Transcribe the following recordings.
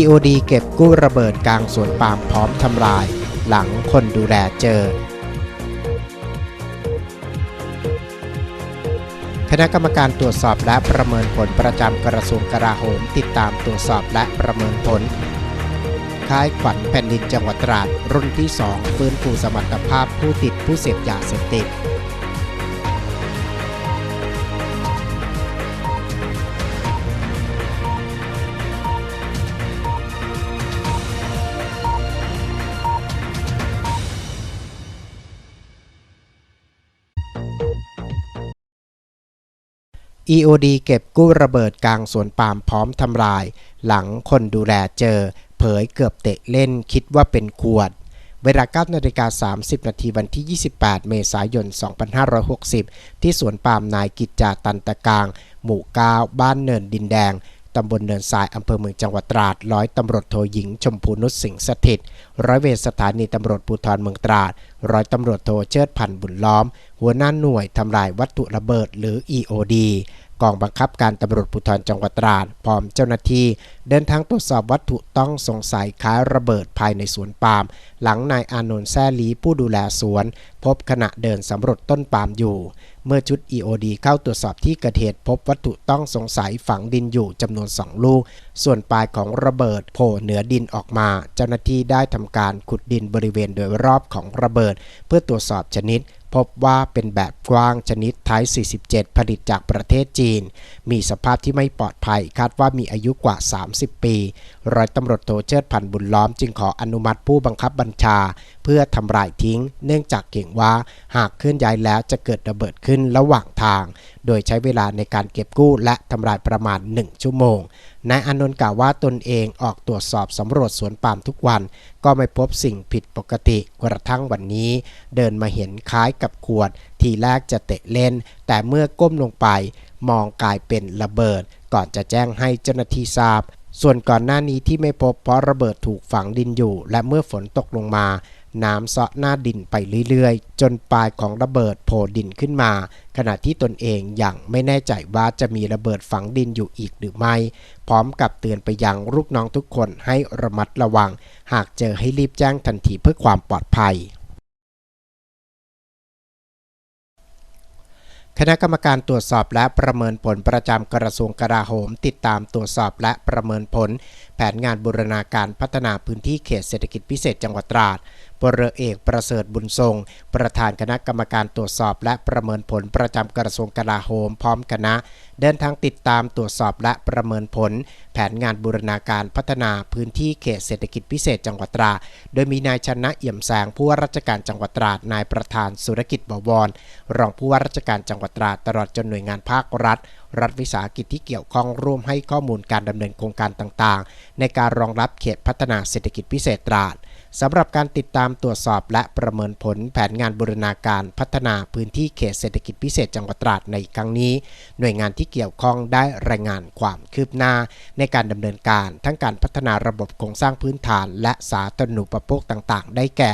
EOD เก็บกู้ระเบิดกลางสวนปาล์มพร้อมทำลาย หลังคนดูแลเจอ คณะกรรมการตรวจสอบและประเมินผลประจำกระทรวงกลาโหม ติดตามตรวจสอบและประเมินผลค่ายขวัญแผ่นดินจังหวัดตราดรุ่นที่ 2 ฟื้นฟูสมรรถภาพผู้ติดผู้เสพยาเสพติด EOD เก็บกู้ระเบิดกลางสวนปาล์มพร้อมทำลาย หลังคนดูแลเจอ เผยเกือบเตะเล่นคิดว่าเป็นขวด เวลา9นาฬิกา30 นาทีวันที่ 28 เมษายน 2560 ที่สวนปาล์มนายกิจจาตันตะกาง หมู่9บ้านเนินดินแดงตำบลเนินทรายอำเภอเมืองจังหวัดตราด ร้อยตำรวจโทหญิงชมพูนุชสิงห์สถิต ร้อยเวรสถานีตำรวจภูธรเมืองตราด ร้อยตำรวจโทเชิดพันธ์บุญล้อม หัวหน้าหน่วยทำลายวัตถุระเบิดหรือ EOD กองบังคับการตำรวจภูธรจังหวัดตราดพร้อมเจ้าหน้าที่ เดินทางตรวจสอบวัตถุต้องสงสัยคล้ายระเบิดภายในสวนปาล์มหลังนายอานนท์แซ่ลีผู้ดูแลสวน พบขณะเดินสำรวจต้นปาล์มอยู่ เมื่อชุด EOD เข้าตรวจสอบที่เกิดเหตุพบวัตถุต้องสงสัยฝังดินอยู่จำนวน2ลูก ส่วนปลายของระเบิดโผล่เหนือดินออกมา เจ้าหน้าที่ได้ทำการขุดดินบริเวณโดยรอบของระเบิด เพื่อตรวจสอบชนิด พบว่าเป็นแบบกว้างชนิดไทย 47 ผลิตจากประเทศจีน มีสภาพที่ไม่ปลอดภัยคาดว่ามีอายุกว่า 30 ปี ร้อยตำรวจโทเชิดพันบุญล้อมจึงขออนุมัติผู้บังคับบัญชา เพื่อทำลายทิ้ง เนื่องจากเก่งว่าหากเคลื่อนย้ายแล้วจะเกิดระเบิดขึ้นระหว่างทาง โดยใช้เวลาในการเก็บกู้และทำลายประมาณ 1 ชั่วโมง นายอานนท์กล่าวว่าตนเองออกตรวจสอบสำรวจสวนปาล์มทุกวัน ก็ไม่พบสิ่งผิดปกติกระทั่งวันนี้ เดินมาเห็นคล้ายกับขวด ทีแรกจะเตะเล่น แต่เมื่อก้มลงไป มองกลายเป็นระเบิด ก่อนจะแจ้งให้เจ้าหน้าที่ทราบ ส่วนก่อนหน้านี้ที่ไม่พบเพราะระเบิดถูกฝังดินอยู่ และเมื่อฝนตกลงมา น้ำเซาะหน้าดินไปเรื่อยๆ จนปลายของระเบิดโผล่ดินขึ้นมา ขณะที่ตนเองยังไม่แน่ใจว่าจะมีระเบิดฝังดินอยู่อีกหรือไม่ พร้อมกับเตือนไปยังลูกน้องทุกคนให้ระมัดระวัง หากเจอให้รีบแจ้งทันทีเพื่อความปลอดภัยคณะกรรมการตรวจสอบและประเมินผลประจำกระทรวงกลาโหม ติดตามตรวจสอบและประเมินผล แผนงานบูรณาการพัฒนาพื้นที่เขตเศรษฐกิจพิเศษจังหวัดตราด พลเรือเอกประเสริฐบุญทรง ประธานคณะกรรมการตรวจสอบ และประเมินผลประจำกระทรวงกลาโหมพร้อมคณะ เดินทางติดตามตรวจสอบและประเมินผล แผนงานบูรณาการพัฒนาพื้นที่เขตเศรษฐกิจพิเศษจังหวัดตราดโดยมีนายชนะเอี่ยมแสงผู้ว่าราชการจังหวัดตราดนายประธานสุรกิจบวร รองผู้ว่าราชการจังหวัดตราดตลอดจนหน่วยงานภาครัฐ รัฐวิสาหกิจที่เกี่ยวข้องร่วมให้ข้อมูลการดำเนินโครงการต่างๆ ในการรองรับเขตพัฒนาเศรษฐกิจพิเศษตราด สำหรับการติดตามตรวจสอบและประเมินผลแผนงานบูรณาการพัฒนาพื้นที่เขตเศรษฐกิจพิเศษจังหวัดตราดในครั้งนี้ หน่วยงานที่เกี่ยวข้องได้รายงานความคืบหน้า ในการดำเนินการทั้งการพัฒนาระบบโครงสร้างพื้นฐาน และสาธารณูปโภคต่างๆ ได้แก่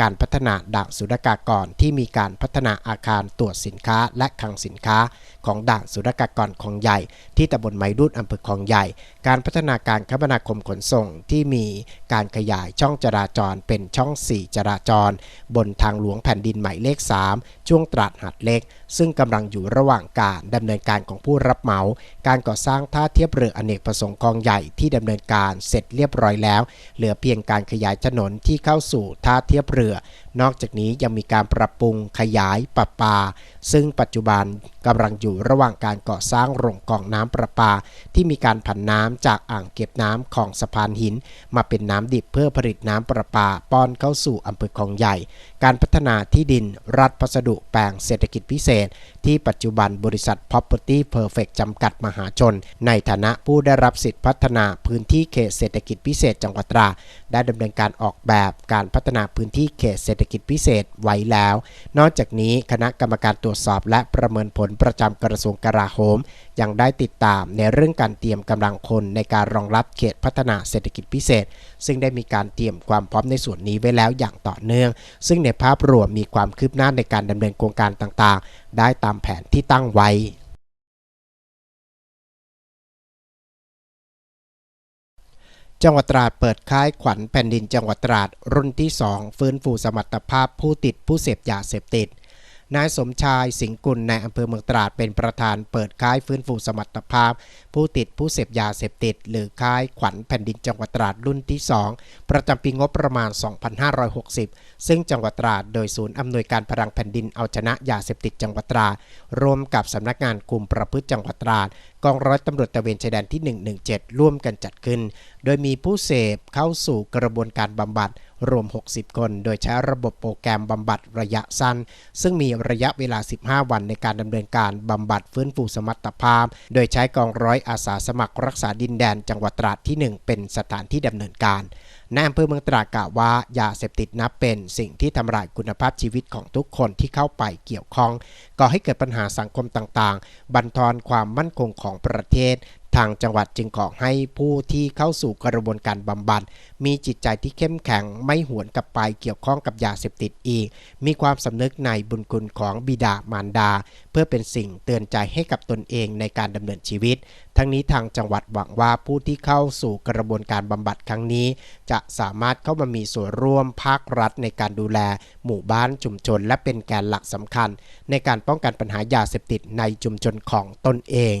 การพัฒนาด่านสุลกากรที่มีการพัฒนาอาคารตรวจสินค้าและคลังสินค้า ของด่านสุลกากรคลองใหญ่ ที่ตำบลไมรุดอำเภอคลองใหญ่ การพัฒนาการคมนาคมขนส่งที่มีการขยายช่องจราจรเป็นช่อง 4 จราจร บนทางหลวงแผ่นดินหมายเลข 3 ช่วงตราดหัดเล็ก ซึ่งกำลังอยู่ระหว่างการดำเนินการของผู้รับเหมา การก่อสร้างท่าเทียบเรืออเนกประสงค์คลองใหญ่ที่ดำเนินการเสร็จเรียบร้อยแล้ว เหลือเพียงการขยายถนนที่เข้าสู่ท่าเทียบเรือรือ นอกจากนี้ยังมีการปรับปรุงขยายปรับปา ซึ่งปัจจุบันกำลังอยู่ระหว่างการก่อสร้างโรงกองน้ำประปา ที่มีการผันน้ำจากอ่างเก็บน้ำของสะพานหิน มาเป็นน้ำดิบเพื่อผลิตน้ำประปาป้อนเข้าสู่อำเภอคลองใหญ่ การพัฒนาที่ดินรัฐพัสดุแปลงเศรษฐกิจพิเศษ ที่ปัจจุบันบริษัท Property Perfect จำกัดมหาชน ในฐานะผู้ได้รับสิทธิพัฒนาพื้นที่เขตเศรษฐกิจพิเศษจังหวัดตรา ได้ดำเนินการออกแบบการพัฒนาพื้นที่เขตเศรษฐกิจพิเศษไว้แล้ว นอกจากนี้คณะกรรมการตรวจสอบและประเมินผลประจำกระทรวงกลาโหม ยังได้ติดตามในเรื่องการเตรียมกำลังคนในการรองรับเขตพัฒนาเศรษฐกิจพิเศษ ซึ่งได้มีการเตรียมความพร้อมในส่วนนี้ไว้แล้วอย่างต่อเนื่อง ซึ่งในภาพรวมมีความคืบหน้าในการดำเนินโครงการต่างๆ ได้ตามแผนที่ตั้งไว้ จังหวัดตราดเปิดค่ายขวัญแผ่นดินจังหวัดตราดรุ่นที่ 2 ฟื้นฟูสมรรถภาพผู้ติดผู้เสพยาเสพติด นายสมชายสิงห์กุลในอำเภอเมืองตราดเป็นประธานเปิดค่ายฟื้นฟูสมรรถภาพ ผู้ติดผู้เสพยาเสพติด หรือค่ายขวัญแผ่นดินจังหวัดตราดรุ่นที่ 2 ประจำปีงบประมาณ 2560 ซึ่งจังหวัดตราดโดยศูนย์อำนวยการพลังแผ่นดินเอาชนะยาเสพติดจังหวัดตราดร่วมกับสำนักงานคุมประพฤติจังหวัดตราดกองร้อยตำรวจตระเวนชายแดนที่ 117 ร่วมกันจัดขึ้น โดยมีผู้เสพเข้าสู่กระบวนการบำบัด รวม 60 คน โดยใช้ระบบโปรแกรมบำบัดระยะสั้น ซึ่งมีระยะเวลา 15 วันในการดำเนินการบำบัดฟื้นฟูสมรรถภาพ โดยใช้กองร้อยอาสาสมัครรักษาดินแดนจังหวัดตราดที่ 1 เป็นสถานที่ดำเนินการนายอำเภอเมืองตราดกล่าวว่ายาเสพติดนับเป็นสิ่งที่ทำลายคุณภาพชีวิตของทุกคนที่เข้าไปเกี่ยวข้องก่อให้เกิดปัญหาสังคมต่างๆ บั่นทอนความมั่นคงของประเทศ ทางจังหวัดจึงขอให้ผู้ที่เข้าสู่กระบวนการบำบัดมีจิตใจที่เข้มแข็งไม่หวนกลับไปเกี่ยวข้องกับยาเสพติดอีก มีความสำนึกในบุญคุณของบิดามารดา เพื่อเป็นสิ่งเตือนใจให้กับตนเองในการดำเนินชีวิต ทั้งนี้ทางจังหวัดหวังว่าผู้ที่เข้าสู่กระบวนการบำบัดครั้งนี้ จะสามารถเข้ามามีส่วนร่วมภาครัฐในการดูแล หมู่บ้านชุมชน และเป็นแกนหลักสำคัญ ในการป้องกันปัญหายาเสพติดในชุมชนของตนเอง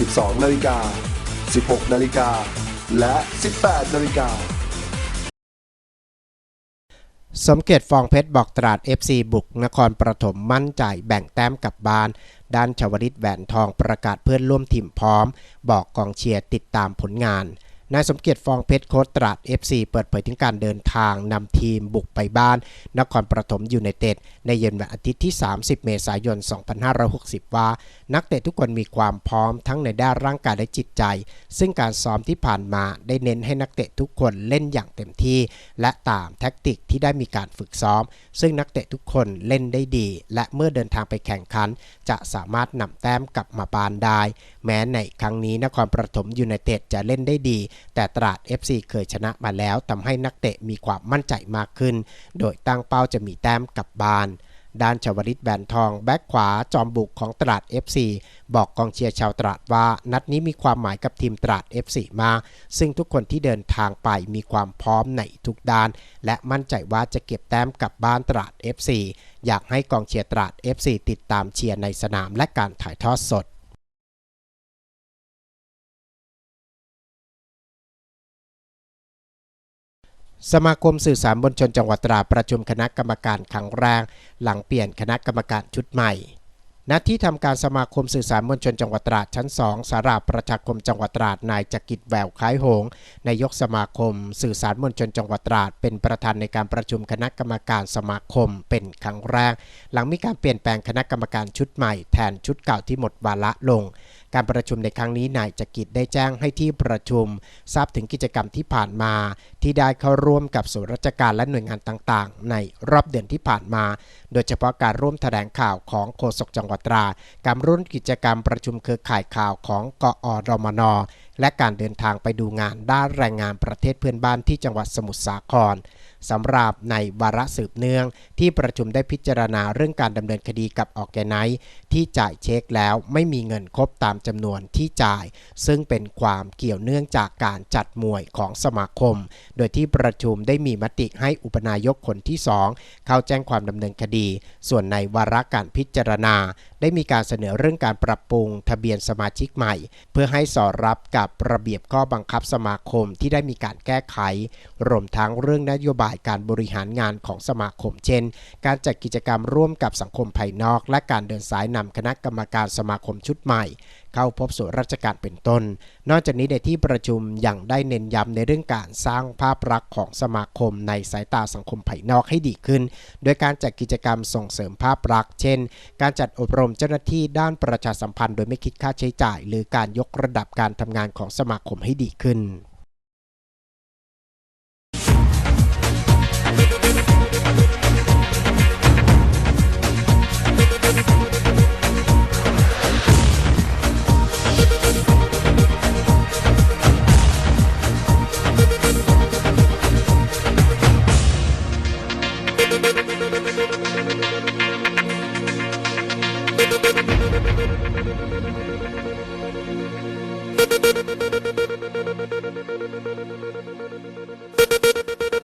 12นาฬิกา 16นาฬิกา และ 18นาฬิกา สมเกียรติฟองเพชรบอกตราด FC บุกนครปฐมมั่นใจแบ่งแต้มกลับบ้าน ด้านชวริตแหวนทองประกาศเพื่อนร่วมทีมพร้อม บอกกองเชียร์ติดตามผลงาน นายสมเกียรติฟองเพชรโค้ชตราด FC เปิดเผยถึงการเดินทางนำทีมบุกไปบ้าน นครปฐมยูไนเต็ดในเย็นวันอาทิตย์ที่ 30 เมษายน 2560 ว่า นักเตะทุกคนมีความพร้อมทั้งในด้านร่างกายและจิตใจ ซึ่งการซ้อมที่ผ่านมาได้เน้นให้นักเตะทุกคนเล่นอย่างเต็มที่ และตามแท็กติกที่ได้มีการฝึกซ้อม ซึ่งนักเตะทุกคนเล่นได้ดี และเมื่อเดินทางไปแข่งขัน จะสามารถนำแต้มกลับมาบานได้ แม้ในครั้งนี้นครปฐมยูไนเต็ดจะเล่นได้ดีแต่ตราด FC เคยชนะมาแล้วทำให้นักเตะมีความมั่นใจมากขึ้น โดยตั้งเป้าจะมีแต้มกลับบ้านด้านชวริตแบนทอง แบ็คขวาจอมบุกของตราด FC บอกกองเชียร์ชาวตราดว่า นัดนี้มีความหมายกับทีมตราด FC มาก ซึ่งทุกคนที่เดินทางไปมีความพร้อมในทุกด้าน และมั่นใจว่าจะเก็บแต้มกลับบ้านตราด FC อยากให้กองเชียร์ตราด FC ติดตามเชียร์ในสนามและการถ่ายทอดสด สมาคมสื่อสารมวลชนจังหวัดตราประชุมคณะกรรมการครั้งแรกหลังเปลี่ยนคณะกรรมการชุดใหม่ณที่ทำการสมาคมสื่อสารมวลชนจังหวัดตราดชั้น 2สาราประชาคมจังหวัดตราดนายจักริดแววคล้ายหงนายกสมาคม สื่อสารมวลชนจังหวัดตราดเป็นประธานในการประชุมคณะกรรมการสมาคมเป็นครั้งแรก หลังมีการเปลี่ยนแปลงคณะกรรมการชุดใหม่แทนชุดเก่าที่หมดวาระลงการประชุมในครั้งนี้นายจักริดได้แจ้งให้ที่ประชุม ทราบถึงกิจกรรมที่ผ่านมา ที่ได้เข้าร่วมกับส่วนราชการและหน่วยงานต่างๆ ในรอบเดือนที่ผ่านมา โดยเฉพาะการร่วมแถลงข่าวของโฆษกจังหวัดตรา การร่วมกิจกรรมประชุมเครือข่ายข่าวของกอรมน และการเดินทางไปดูงานด้านแรงงานประเทศเพื่อนบ้านที่จังหวัดสมุทรสาคร สำหรับในวาระสืบเนื่อง ที่ประชุมได้พิจารณาเรื่องการดำเนินคดีกับออร์แกไนซ์ที่จ่ายเช็คแล้วไม่มีเงินครบตามจำนวนที่จ่าย ซึ่งเป็นความเกี่ยวเนื่องจากการจัดมวยของสมาคม โดยที่ประชุมได้มีมติให้อุปนายกคนที่ 2 เข้าแจ้งความดำเนินคดี ส่วนในวาระการพิจารณาได้มีการเสนอเรื่องการปรับปรุงทะเบียนสมาชิกใหม่ เพื่อให้สอดรับกับระเบียบข้อบังคับสมาคมที่ได้มีการแก้ไข รวมทั้งเรื่องนโยบายการบริหารงานของสมาคม เช่น การจัดกิจกรรมร่วมกับสังคมภายนอก และการเดินสายนำคณะกรรมการสมาคมชุดใหม่เข้าพบส่วนราชการเป็นต้น นอกจากนี้ในที่ประชุมยังได้เน้นย้ำในเรื่องการสร้างภาพลักษณ์ของสมาคมในสายตาสังคมภายนอกให้ดีขึ้น โดยการจัดกิจกรรมส่งเสริมภาพลักษณ์ เช่น การจัดอบรมเจ้าหน้าที่ด้านประชาสัมพันธ์ โดยไม่คิดค่าใช้จ่าย หรือการยกระดับการทำงานของสมาคมให้ดีขึ้น